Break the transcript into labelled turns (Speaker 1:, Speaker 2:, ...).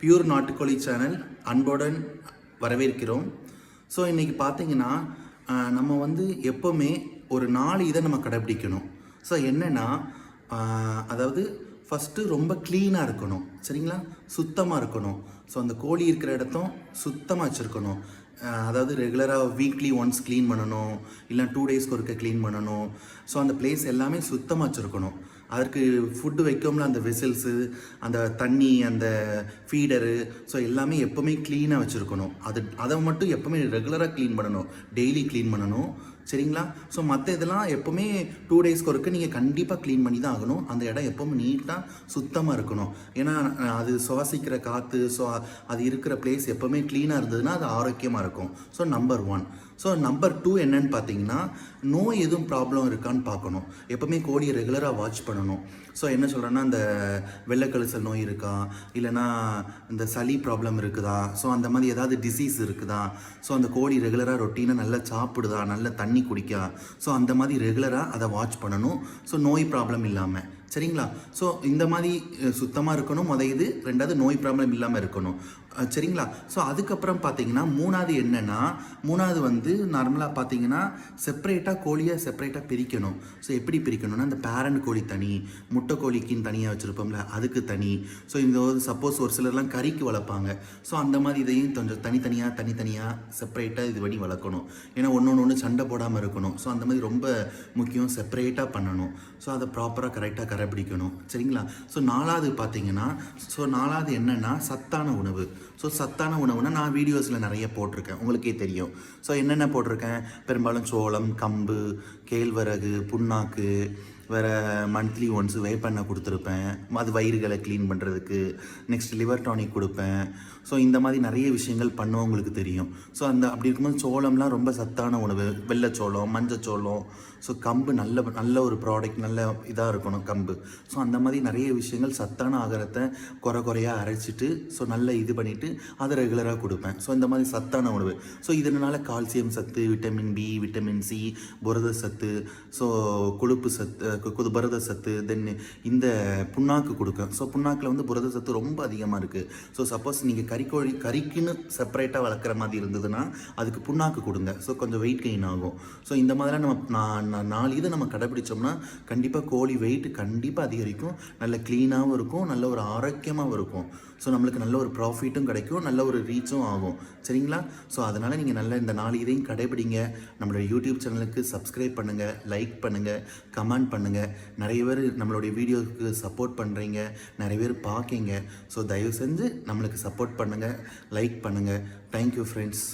Speaker 1: Pure நாட்டுக்கோழி channel அன்புடன் வரவேற்கிறோம். ஸோ இன்றைக்கி பார்த்தீங்கன்னா நம்ம வந்து எப்போவுமே ஒரு நாலு இதை நம்ம கடைப்பிடிக்கணும். ஸோ என்னென்னா அதாவது ஃபஸ்ட்டு ரொம்ப க்ளீனாக இருக்கணும். சரிங்களா? சுத்தமாக இருக்கணும். ஸோ அந்த கோழி இருக்கிற இடத்தும் சுத்தமாக வச்சுருக்கணும். அதாவது ரெகுலராக வீக்லி ஒன்ஸ் க்ளீன் பண்ணணும் இல்லை டூ டேஸ்க்கு ஒருக்க க்ளீன் பண்ணணும். ஸோ அந்த பிளேஸ் எல்லாமே சுத்தமாக வச்சுருக்கணும். அதற்கு ஃபுட்டு வைக்கோம்ல அந்த வெசல்ஸு அந்த தண்ணி அந்த ஃபீடரு ஸோ எல்லாமே எப்போவுமே க்ளீனாக வச்சுருக்கணும். அது அதை மட்டும் எப்போவுமே ரெகுலராக க்ளீன் பண்ணணும். டெய்லி க்ளீன் பண்ணணும். சரிங்களா? ஸோ மற்ற இதெல்லாம் எப்போவுமே டூ டேஸ்க்கு ஒருக்க நீங்கள் கண்டிப்பாக க்ளீன் பண்ணி தான் ஆகணும். அந்த இடம் எப்போவுமே நீட்டாக சுத்தமாக இருக்கணும். ஏன்னா அது சுவாசிக்கிற காற்று ஸோ அது இருக்கிற பிளேஸ் எப்போவுமே க்ளீனாக இருந்ததுன்னா அது ஆரோக்கியமாக இருக்கும். So number one so number two என்னன்னு பார்த்தீங்கன்னா நோய் எதுவும் ப்ராப்ளம் இருக்கான்னு பார்க்கணும் எப்போவுமே கோழியை ரெகுலராக வாட்ச் பண்ணணும். ஸோ என்ன சொல்கிறேன்னா இந்த வெள்ளைக்கழுசல் நோய் இருக்கா? இல்லைன்னா இந்த சளி ப்ராப்ளம் இருக்குதா? ஸோ அந்த மாதிரி ஏதாவது டிசீஸ் இருக்குதா? ஸோ அந்த கோழி ரெகுலராக ரொட்டீனாக நல்லா சாப்பிடுதா? நல்ல தண்ணி குடிக்கா? ஸோ அந்த மாதிரி ரெகுலராக அதை வாட்ச் பண்ணணும். ஸோ நோய் ப்ராப்ளம் இல்லாமல் சரிங்களா? ஸோ இந்த மாதிரி சுத்தமாக இருக்கணும். முத இது. ரெண்டாவது நோய் ப்ராப்ளம் இல்லாமல் இருக்கணும். சரிங்களா? ஸோ அதுக்கப்புறம் பார்த்தீங்கன்னா மூணாவது என்னென்னா மூணாவது வந்து நார்மலாக பார்த்தீங்கன்னா செப்பரேட்டாக கோழியை செப்பரேட்டாக பிரிக்கணும். ஸோ எப்படி பிரிக்கணும்னா அந்த பேரண்ட் கோழி தனி முட்டை கோழிக்குன்னு தனியாக வச்சுருப்போம்ல அதுக்கு தனி. ஸோ இந்த சப்போஸ் ஒரு சிலர்லாம் கறிக்கு வளர்ப்பாங்க. ஸோ அந்த மாதிரி இதையும் கொஞ்சம் தனித்தனியாக தனித்தனியாக செப்பரேட்டாக இது பண்ணி வளர்க்கணும். ஏன்னா ஒன்று ஒன்று சண்டை போடாமல் இருக்கணும். ஸோ அந்த மாதிரி ரொம்ப முக்கியம் செப்பரேட்டாக பண்ணணும். ஸோ அதை ப்ராப்பராக கரெக்டாக கடைப்பிடிக்கணும் சரிங்களா? ஸோ நாலாவது பார்த்தீங்கன்னா ஸோ நாலாவது என்னென்னா சத்தான உணவு. ஸோ சத்தான உணவுனா நான் வீடியோஸில் நிறைய போட்டிருக்கேன். உங்களுக்கே தெரியும். ஸோ என்னென்ன போட்டிருக்கேன்? பெரும்பாலும் சோளம் கம்பு கேழ்வரகு புண்ணாக்கு வேறு மந்த்லி ஒன்ஸ் பண்ண கொடுத்துருப்பேன். அது வயிறுகளை க்ளீன் பண்ணுறதுக்கு நெக்ஸ்ட் லிவர் டானிக் கொடுப்பேன். ஸோ இந்த மாதிரி நிறைய விஷயங்கள் பண்ணுவவங்களுக்கு தெரியும். ஸோ அந்த அப்படி இருக்கும்போது சோளம்லாம் ரொம்ப சத்தான உணவு. வெள்ளைச்சோளம் மஞ்சச்சோளம் ஸோ கம்பு நல்ல நல்ல ஒரு ப்ராடக்ட் நல்ல இதாக இருக்கணும் கம்பு. ஸோ அந்த மாதிரி நிறைய விஷயங்கள் சத்தான ஆகாரத்தை குறை குறையாக அரைச்சிட்டு ஸோ நல்லா இது பண்ணிவிட்டு அதை ரெகுலராக கொடுப்பேன். ஸோ இந்த மாதிரி சத்தான உணவு. ஸோ இதனால் கால்சியம் சத்து விட்டமின் பி விட்டமின் சி புரத சத்து ஸோ கொழுப்பு சத்து குது புரத சத்து தென் இந்த புண்ணாக்கு கொடுக்கும். ஸோ புண்ணாக்கில் வந்து புரத சத்து ரொம்ப அதிகமாக இருக்குது ஸோ சப்போஸ் நீங்கள் கறிக்கோழி கறிக்குன்னு செப்பரேட்டாக வளர்க்குற மாதிரி இருந்ததுன்னா அதுக்கு புண்ணாக்கு கொடுங்க. ஸோ கொஞ்சம் வெயிட் கெயின் ஆகும். ஸோ இந்த மாதிரிலாம் நம்ம நான் நாலு இதை நம்ம கடைப்பிடிச்சோம்னா கண்டிப்பாக கோழி வெயிட் கண்டிப்பாக அதிகரிக்கும். நல்ல க்ளீனாகவும் இருக்கும் நல்ல ஒரு ஆரோக்கியமாகவும் இருக்கும். ஸோ நம்மளுக்கு நல்ல ஒரு ப்ராஃபிட்டும் கிடைக்கும் நல்ல ஒரு ரீச்சும் ஆகும். சரிங்களா? ஸோ அதனால் நீங்கள் நல்ல இந்த நாலு இதையும் கடைபிடிங்க. நம்மளோட யூடியூப் சேனலுக்கு சப்ஸ்கிரைப் பண்ணுங்கள் லைக் பண்ணுங்கள் கமெண்ட் பண்ணுங்கள் பண்ணுங்கள் நிறைய பேர் நம்மளுடைய வீடியோவுக்கு சப்போர்ட் பண்ணுறீங்க நிறைய பேர் பார்க்கீங்க. ஸோ தயவு செஞ்சு நம்மளுக்கு சப்போர்ட் பண்ணுங்கள் லைக் பண்ணுங்கள் தேங்க்யூ ஃப்ரெண்ட்ஸ்